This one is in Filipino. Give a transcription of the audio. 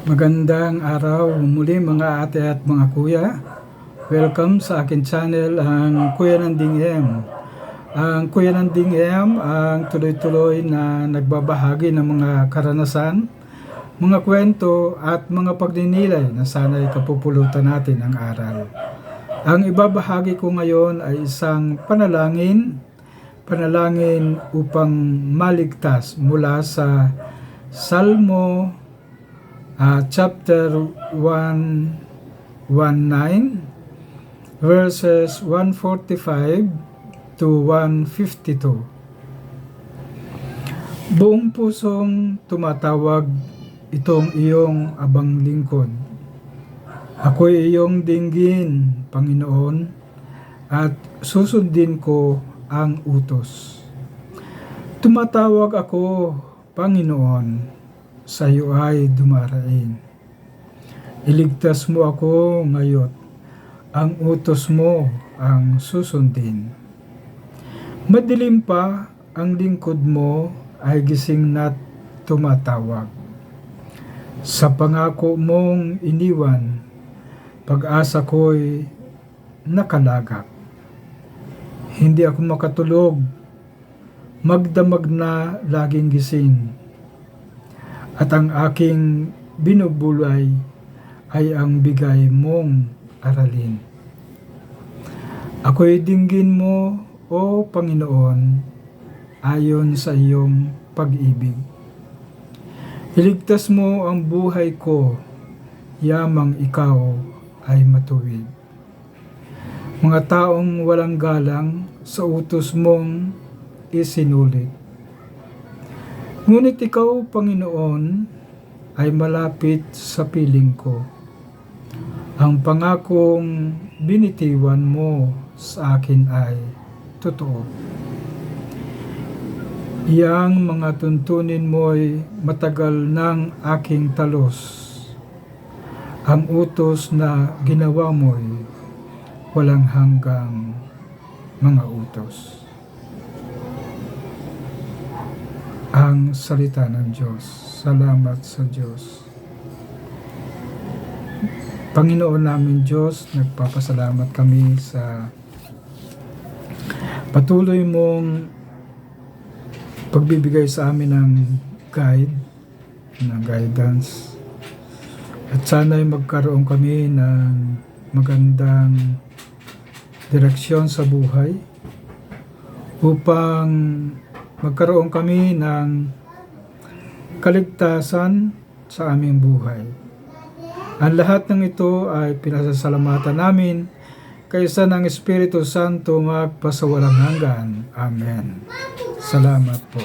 Magandang araw muli mga ate at mga kuya. Welcome sa akin channel, ang Kuya ng Dingem. Ang Kuya ng Dingem ang tuloy-tuloy na nagbabahagi ng mga karanasan, mga kwento at mga pagninilay na sana'y kapupulutan natin ang aral. Ang ibabahagi ko ngayon ay isang panalangin, panalangin upang maligtas mula sa Salmo uh, chapter 119 verses 145 to 152 Buong pusong tumatawag itong iyong abang lingkod. Ako'y iyong dinggin, Panginoon, at susundin ko ang utos. Tumatawag ako, Panginoon, sa iyo ay dumarain. Iligtas mo ako ngayon, ang utos mo ang susundin. Madilim pa ang lingkod mo ay gising na tumatawag. Sa pangako mong iniwan, pag-asa ko'y nakalagak. Hindi ako makatulog, magdamag na laging gising at ang aking binubulay ay ang bigay mong aralin. Ako'y dinggin mo, O Panginoon, ayon sa iyong pag-ibig. Iligtas mo ang buhay ko, yamang ikaw ay matuwid. Mga taong walang galang sa utos mong isinulit. Ngunit ikaw, Panginoon, ay malapit sa piling ko. Ang pangakong binitiwan mo sa akin ay totoo. Iyang mga tuntunin mo'y matagal ng aking talos. Ang utos na ginawa mo'y walang hanggang mga utos. Ang salita ng Diyos. Salamat sa Diyos. Panginoon namin Diyos, nagpapasalamat kami sa patuloy mong pagbibigay sa amin ng guide, ng guidance. At sana'y magkaroon kami ng magandang direksyon sa buhay upang magkaroon kami ng kaligtasan sa aming buhay. Ang lahat ng ito ay pinasasalamatan namin kaysa ng Espiritu Santo magpasawalang hanggan. Amen. Salamat po.